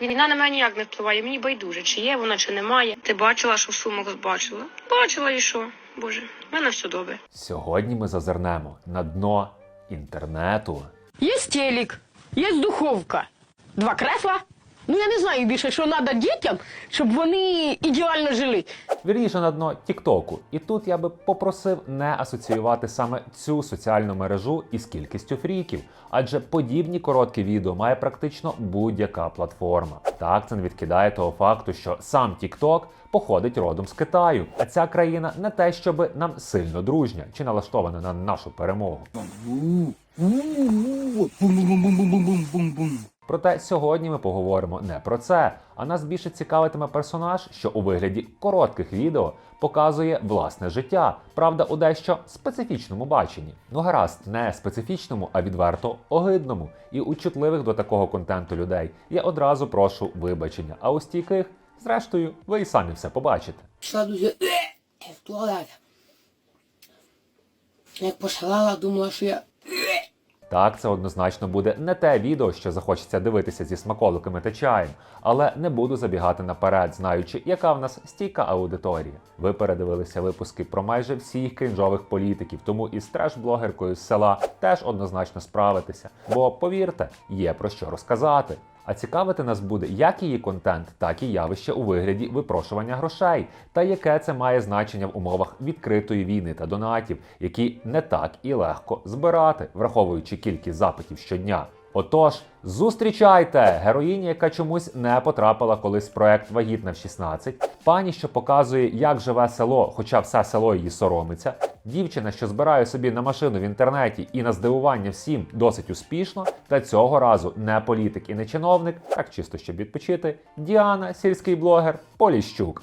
Війна на мене ніяк не впливає, мені байдуже, чи є вона, чи немає. Ти бачила, що в сумах збачила? Бачила і що? Боже, в мене все добре. Сьогодні ми зазирнемо на дно інтернету. Є телек, є духовка, два кресла. Ну я не знаю більше, що треба дітям, щоб вони ідеально жили. Вірніше на дно Тіктоку. І тут я би попросив не асоціювати саме цю соціальну мережу із кількістю фріків, адже подібні короткі відео має практично будь-яка платформа. Так це не відкидає того факту, що сам Тікток походить родом з Китаю, а ця країна не те, щоби нам сильно дружня чи налаштована на нашу перемогу. Проте сьогодні ми поговоримо не про це, а нас більше цікавитиме персонаж, що у вигляді коротких відео показує власне життя, правда, у дещо специфічному баченні. Ну гаразд, не специфічному, а відверто огидному. І у чутливих до такого контенту людей я одразу прошу вибачення. А у стійких, зрештою, ви і самі все побачите. Пішла дуже в туалет. Як пошалала, думала, що я Так, це однозначно буде не те відео, що захочеться дивитися зі смаколиками та чаєм, але не буду забігати наперед, знаючи, яка в нас стійка аудиторія. Ви передивилися випуски про майже всіх крінжових політиків, тому із треш-блогеркою з села теж однозначно справитися. Бо повірте, є про що розказати. А цікавити нас буде як її контент, так і явище у вигляді випрошування грошей, та яке це має значення в умовах відкритої війни та донатів, які не так і легко збирати, враховуючи кількість запитів щодня. Отож, зустрічайте героїні, яка чомусь не потрапила колись в проект Вагітна в 16, пані, що показує, як живе село, хоча все село її соромиться, дівчина, що збирає собі на машину в інтернеті і на здивування всім досить успішно, та цього разу не політик і не чиновник, так чисто щоб відпочити, Діана, сільський блогер, Поліщук.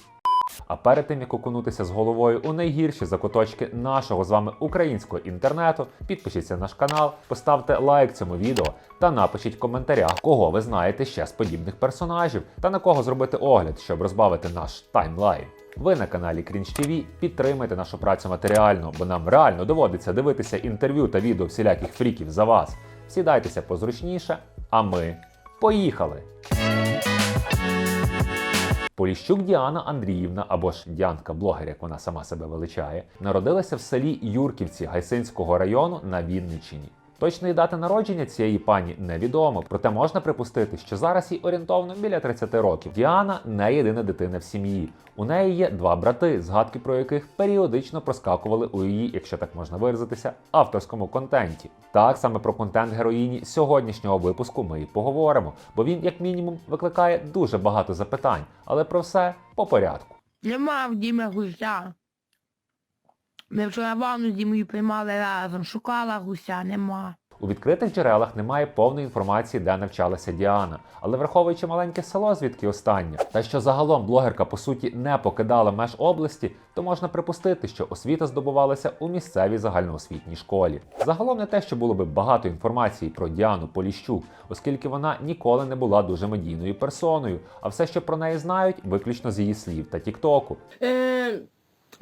А перед тим як окунутися з головою у найгірші закуточки нашого з вами українського інтернету, підпишіться на наш канал, поставте лайк цьому відео та напишіть в коментарях, кого ви знаєте ще з подібних персонажів та на кого зробити огляд, щоб розбавити наш таймлайн. Ви на каналі Cringe TV, підтримайте нашу працю матеріально, бо нам реально доводиться дивитися інтерв'ю та відео всіляких фріків за вас. Сідайтеся позручніше, а ми поїхали! Поліщук Діана Андріївна, або ж Діанка блогер, як вона сама себе величає, народилася в селі Юрківці Гайсинського району на Вінниччині. Точної дати народження цієї пані невідомо, проте можна припустити, що зараз їй орієнтовно біля 30 років. Діана не єдина дитина в сім'ї. У неї є два брати, згадки про яких періодично проскакували у її, якщо так можна виразитися, авторському контенті. Так саме про контент героїні сьогоднішнього випуску ми і поговоримо, бо він, як мінімум, викликає дуже багато запитань, але про все по порядку. Нема в Діми гуся. Ми вчора ванну з Дімою приймали разом, шукала гуся, нема. У відкритих джерелах немає повної інформації, де навчалася Діана, але враховуючи маленьке село, звідки останнє, та що загалом блогерка по суті не покидала меж області, то можна припустити, що освіта здобувалася у місцевій загальноосвітній школі. Загалом не те, що було би багато інформації про Діану Поліщук, оскільки вона ніколи не була дуже медійною персоною, а все, що про неї знають, виключно з її слів та тіктоку. Е,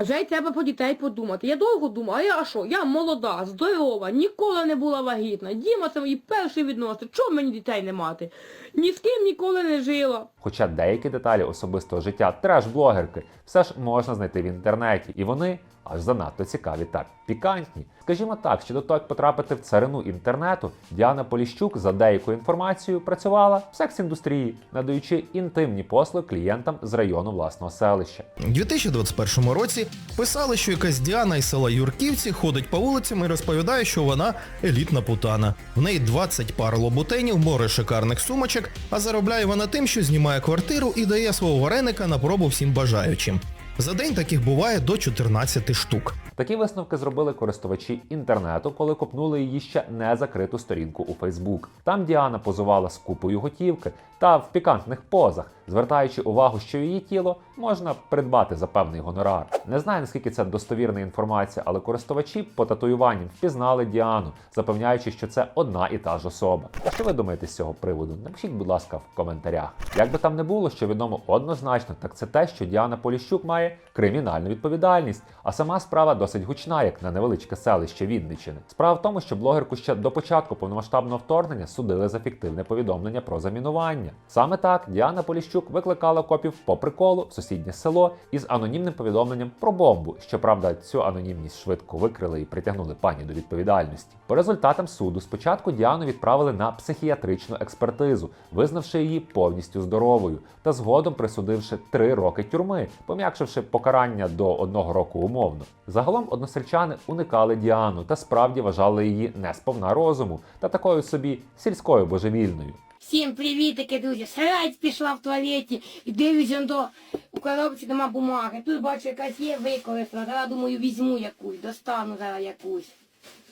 вже й треба про дітей подумати. Я довго думала, а я що? Я молода, здорова, ніколи не була вагітна. Діма це мої перші відносини. Чому мені дітей не мати? Ні з ким ніколи не жила. Хоча деякі деталі особистого життя треш-блогерки все ж можна знайти в інтернеті, і вони аж занадто цікаві та пікантні. Скажімо так, що до того, як потрапити в царину інтернету, Діана Поліщук за деякою інформацією працювала в секс-індустрії, надаючи інтимні послуги клієнтам з району власного селища. У 2021 році писали, що якась Діана із села Юрківці ходить по вулицям і розповідає, що вона елітна путана. В неї 20 пар лоботенів, море шикарних сумочок, а заробляє вона тим, що знімає квартиру і дає свого вареника на пробу всім бажаючим. За день таких буває до 14 штук. Такі висновки зробили користувачі інтернету, коли копнули її ще не закриту сторінку у Фейсбук. Там Діана позувала з купою готівки та в пікантних позах, звертаючи увагу, що її тіло можна придбати за певний гонорар. Не знаю наскільки це достовірна інформація, але користувачі по татуюванням впізнали Діану, запевняючи, що це одна і та ж особа. Що ви думаєте з цього приводу? Напишіть, будь ласка, в коментарях. Як би там не було, що відомо однозначно, так це те, що Діана Поліщук має кримінальну відповідальність, а сама справа досить гучна, як на невеличке селище Вінниччини. Справа в тому, що блогерку ще до початку повномасштабного вторгнення судили за фіктивне повідомлення про замінування. Саме так Діана Поліщук викликала копів по приколу в сусіднє село із анонімним повідомленням про бомбу. Щоправда, цю анонімність швидко викрили і притягнули пані до відповідальності. По результатам суду спочатку Діану відправили на психіатричну експертизу, визнавши її повністю здоровою, та згодом присудивши три роки тюрми, пом'якшивши покарання до одного року умовно. Загалом односельчани уникали Діану та справді вважали її не сповна розуму та такою собі сільською божевільною. Всім привітики, друзі. Срать пішла в туалеті і дивлюся до у коробці нема бумаги. Тут бачу, якась є використана. Зараз думаю, візьму якусь, достану зараз якусь.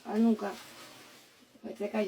А ну-ка.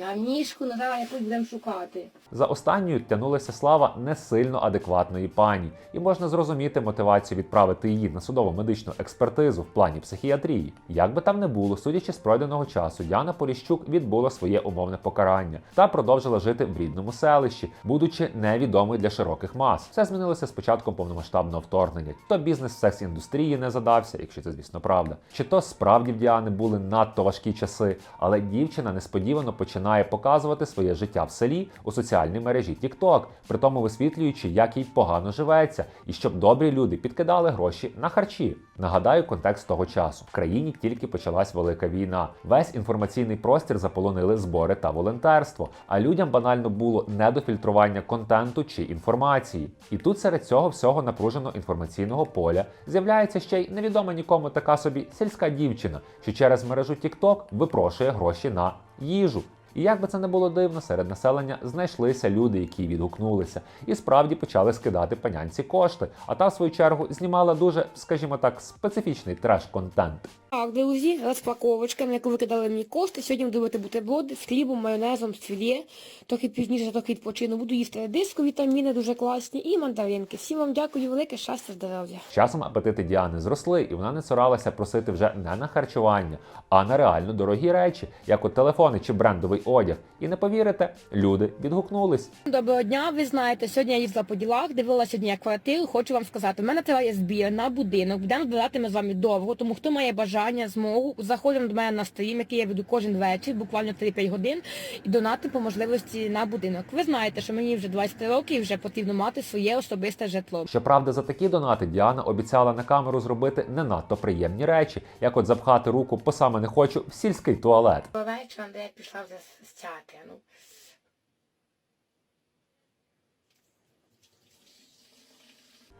Гамнішку, ну зараз якусь будемо шукати. За останньою тягнулася слава не сильно адекватної пані, і можна зрозуміти мотивацію відправити її на судово-медичну експертизу в плані психіатрії. Як би там не було, судячи з пройденого часу, Діана Поліщук відбула своє умовне покарання та продовжила жити в рідному селищі, будучи невідомою для широких мас. Все змінилося з початком повномасштабного вторгнення. То бізнес в секс-індустрії не задався, якщо це звісно правда. Чи то справді в Діани були надто важкі часи, але дівчина несподівано починає показувати своє життя в селі у соціальній мережі TikTok, при тому висвітлюючи, як їй погано живеться, і щоб добрі люди підкидали гроші на харчі. Нагадаю контекст того часу. В країні тільки почалась велика війна. Весь інформаційний простір заполонили збори та волонтерство. А людям банально було не до фільтрування контенту чи інформації. І тут серед цього всього напруженого інформаційного поля з'являється ще й невідома нікому така собі сільська дівчина, що через мережу TikTok випрошує гроші на їжу. І як би це не було дивно, серед населення знайшлися люди, які відгукнулися, і справді почали скидати панянці кошти. А та, в свою чергу, знімала дуже, скажімо так, специфічний треш-контент. Так, друзі, розпаковочка, на яку викидали мені кошти. Сьогодні буду робити бутерброди з хлібом, майонезом, з філе. Трохи пізніше, трохи відпочину. Буду їсти редиску, вітаміни дуже класні і мандаринки. Всім вам дякую велике, щастя, здоров'я. Часом апетити Діани зросли, і вона не цуралася просити вже не на харчування, а на реально дорогі речі, як от телефони чи брендовий одяг. І не повірите, люди відгукнулись. Доброго дня, ви знаєте, сьогодні я їздила по ділах, дивилася сьогодні квартиру. Хочу вам сказати, у мене триває збір на будинок. Будемо збиратиме з вами довго, тому хто має бажання, змогу, заходимо до мене на стрім, який я веду кожен вечір, буквально 3-5 годин, і донати по можливості на будинок. Ви знаєте, що мені вже 20 років і вже потрібно мати своє особисте житло. Щоправда, за такі донати Діана обіцяла на камеру зробити не надто приємні речі, як от запхати руку по саме не хочу в сільський туалет. Вечором, де я пішла вже стяти. Ну.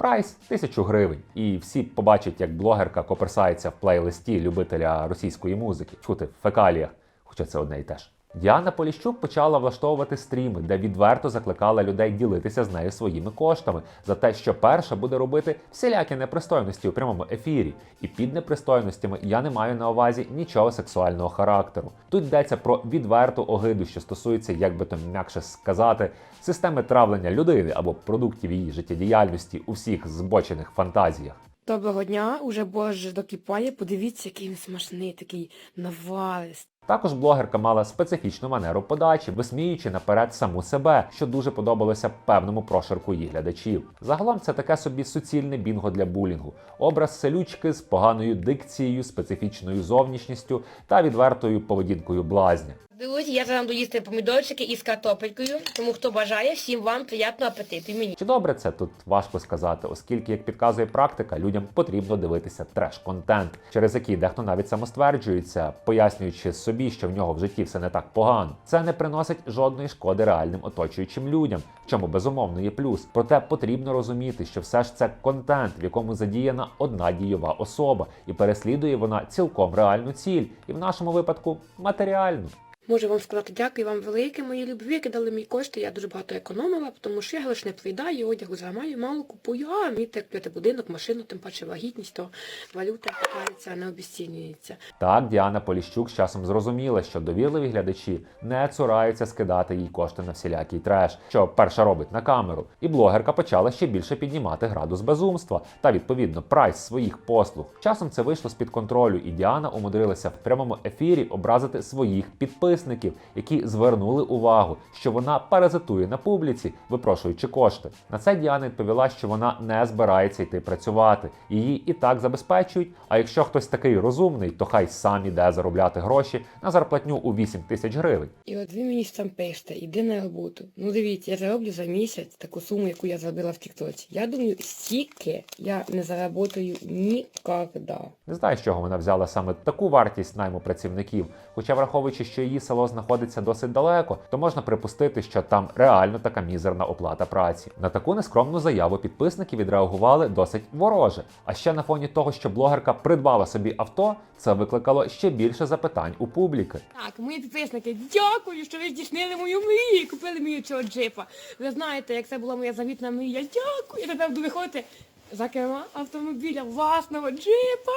Прайс 1000 гривень. І всі побачать, як блогерка коперсається в плейлисті любителя російської музики, чути в фекаліях, хоча це одне і те ж. Діана Поліщук почала влаштовувати стріми, де відверто закликала людей ділитися з нею своїми коштами за те, що перша буде робити всілякі непристойності у прямому ефірі. І під непристойностями я не маю на увазі нічого сексуального характеру. Тут йдеться про відверту огиду, що стосується, як би то м'якше сказати, системи травлення людини або продуктів її життєдіяльності у всіх збочених фантазіях. Доброго дня, уже борщ докипає. Подивіться, який він смачний, такий наваристий. Також блогерка мала специфічну манеру подачі, висміюючи наперед саму себе, що дуже подобалося певному прошарку її глядачів. Загалом це таке собі суцільне бінго для булінгу, образ селючки з поганою дикцією, специфічною зовнішністю та відвертою поведінкою блазня. Друзі, я зараз буду їсти помідорчики із картопелькою, тому хто бажає, всім вам приятного апетиту. І мені. Чи добре це тут важко сказати, оскільки, як підказує практика, людям потрібно дивитися треш-контент, через який дехто навіть самостверджується, пояснюючи собі, що в нього в житті все не так погано. Це не приносить жодної шкоди реальним оточуючим людям, в чому безумовно є плюс. Проте потрібно розуміти, що все ж це контент, в якому задіяна одна дієва особа, і переслідує вона цілком реальну ціль, і в нашому випадку матеріальну. Можу вам сказати дякую вам велике, мої любві, кидали мені кошти, я дуже багато економила, тому що я лише не проїдаю, одягу займаю, мало купую, а так купити будинок, машину, тим паче вагітність, то валюта купається, не обіцінюється. Так, Діана Поліщук з часом зрозуміла, що довірливі глядачі не цураються скидати їй кошти на всілякий треш, що перша робить на камеру. І блогерка почала ще більше піднімати градус безумства та відповідно прайс своїх послуг. Часом це вийшло з під контролю, і Діана умудрилася в прямому ефірі образити своїх підписників. Підписників, які звернули увагу, що вона паразитує на публіці, випрошуючи кошти. На це Діана відповіла, що вона не збирається йти працювати. Її і так забезпечують. А якщо хтось такий розумний, то хай сам іде заробляти гроші на зарплатню у 8 тисяч гривень. І от ви мені там пишете, іди на роботу. Ну дивіться, я зароблю за місяць таку суму, яку я зробила в Тіктоці. Я думаю, стільки я не заработаю ніколи. Не знаю, з чого вона взяла саме таку вартість найму працівників. Хоча, враховуючи, що її село знаходиться досить далеко, то можна припустити, що там реально така мізерна оплата праці. На таку нескромну заяву підписники відреагували досить вороже. А ще на фоні того, що блогерка придбала собі авто, це викликало ще більше запитань у публіки. Так, мої підписники, дякую, що ви здійснили мою мрію і купили мені цього джипа. Ви знаєте, як це була моя завітна мрія. Дякую. Я тепер буду виходити за керма автомобіля власного джипа.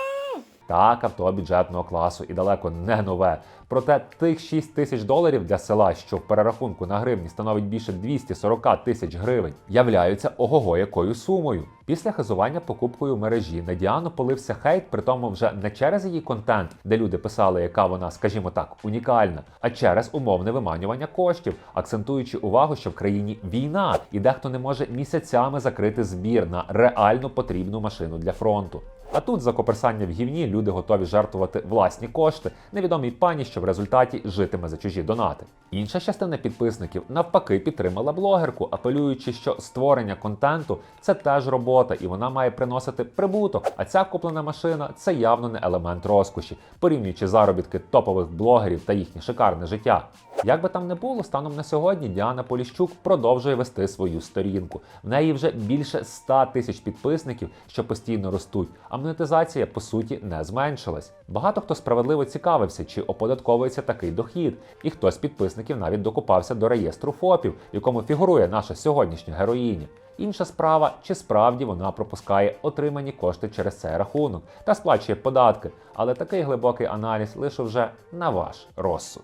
Так, авто бюджетного класу і далеко не нове. Проте тих 6 тисяч доларів для села, що в перерахунку на гривні становить більше 240 тисяч гривень, являються ого якою сумою. Після хизування покупкою мережі на Діану полився хейт, при тому вже не через її контент, де люди писали, яка вона, скажімо так, унікальна, а через умовне виманювання коштів, акцентуючи увагу, що в країні війна, і дехто не може місяцями закрити збір на реально потрібну машину для фронту. А тут за коперсання в гівні люди готові жертвувати власні кошти невідомій пані, що в результаті житиме за чужі донати. Інша частина підписників навпаки підтримала блогерку, апелюючи, що створення контенту це теж робота, і вона має приносити прибуток. А ця куплена машина це явно не елемент розкоші, порівнюючи заробітки топових блогерів та їхнє шикарне життя. Як би там не було, станом на сьогодні Діана Поліщук продовжує вести свою сторінку. В неї вже більше 100 тисяч підписників, що постійно ростуть, а монетизація по суті не зменшилась. Багато хто справедливо цікавився, чи оподатковується такий дохід, і хтось з підписників навіть докупався до реєстру ФОПів, в якому фігурує наша сьогоднішня героїня. Інша справа, чи справді вона пропускає отримані кошти через цей рахунок та сплачує податки, але такий глибокий аналіз лише вже на ваш розсуд.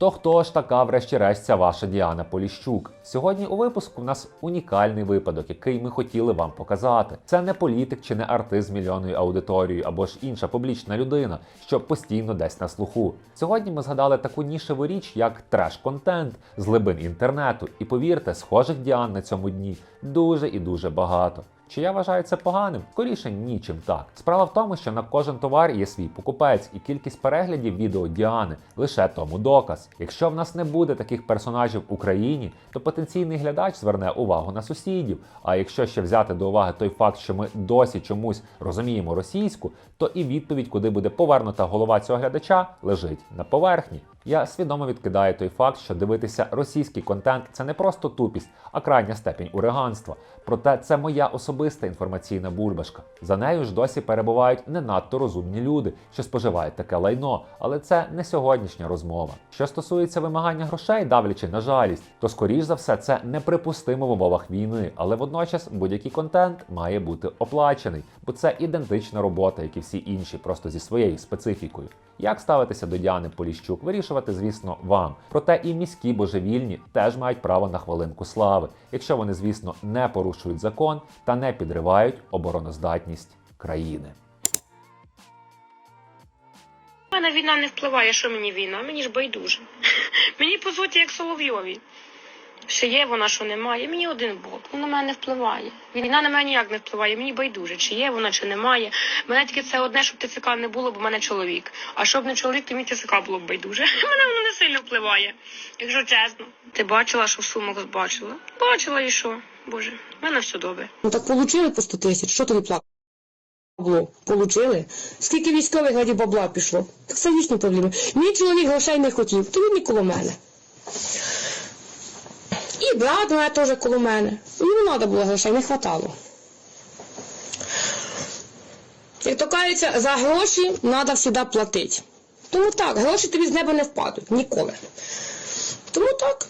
То хто ж така, врешті-решт, ця ваша Діана Поліщук? Сьогодні у випуску в нас унікальний випадок, який ми хотіли вам показати. Це не політик чи не артист з мільйонною аудиторією або ж інша публічна людина, що постійно десь на слуху. Сьогодні ми згадали таку нішеву річ, як треш-контент з глибин інтернету. І повірте, схожих Діан на цьому дні дуже і дуже багато. Чи я вважаю це поганим? Скоріше нічим так. Справа в тому, що на кожен товар є свій покупець, і кількість переглядів відео Діани лише тому доказ. Якщо в нас не буде таких персонажів в Україні, то потенційний глядач зверне увагу на сусідів. А якщо ще взяти до уваги той факт, що ми досі чомусь розуміємо російську, то і відповідь, куди буде повернута голова цього глядача, лежить на поверхні. Я свідомо відкидаю той факт, що дивитися російський контент це не просто тупість, а крайня степінь уриганства. Проте це моя особиста інформаційна бульбашка. За нею ж досі перебувають не надто розумні люди, що споживають таке лайно, але це не сьогоднішня розмова. Що стосується вимагання грошей, давлячи на жалість, то скоріш за все це неприпустимо в умовах війни, але водночас будь-який контент має бути оплачений, бо це ідентична робота, як і всі інші, просто зі своєю специфікою. Як ставитися до Діани Поліщук, вирішувати, звісно, вам. Проте і міські божевільні теж мають право на хвилинку слави, якщо вони, звісно, не порушують закон та не підривають обороноздатність країни. Мене війна не впливає, що мені війна, мені ж байдуже. Мені по суті як Соловйові. Що є вона, що немає. Мені один Бог. Вона на мене не впливає. Війна на мене ніяк не впливає. Мені байдуже, чи є вона, чи немає. Мене тільки це одне, щоб ТЦК не було, бо в мене чоловік. А щоб не чоловік, то мені ТЦК було б байдуже. Мене воно не сильно впливає, якщо чесно. Ти бачила, що в сумах бачила? Бачила і що? Боже, в мене все добре. Ну так получили по 100 тисяч, що тобі? Бабло. Получили. Скільки військових раді бабла пішло? Так це їхні проблеми. Мій чоловік грошей не хотів, то він не коло мене. І брат моя теж коло мене. Йому треба було грошей, не хватало. Як то кажеться, за гроші треба завжди платити. Тому так, гроші тобі з неба не впадуть ніколи. Тому так.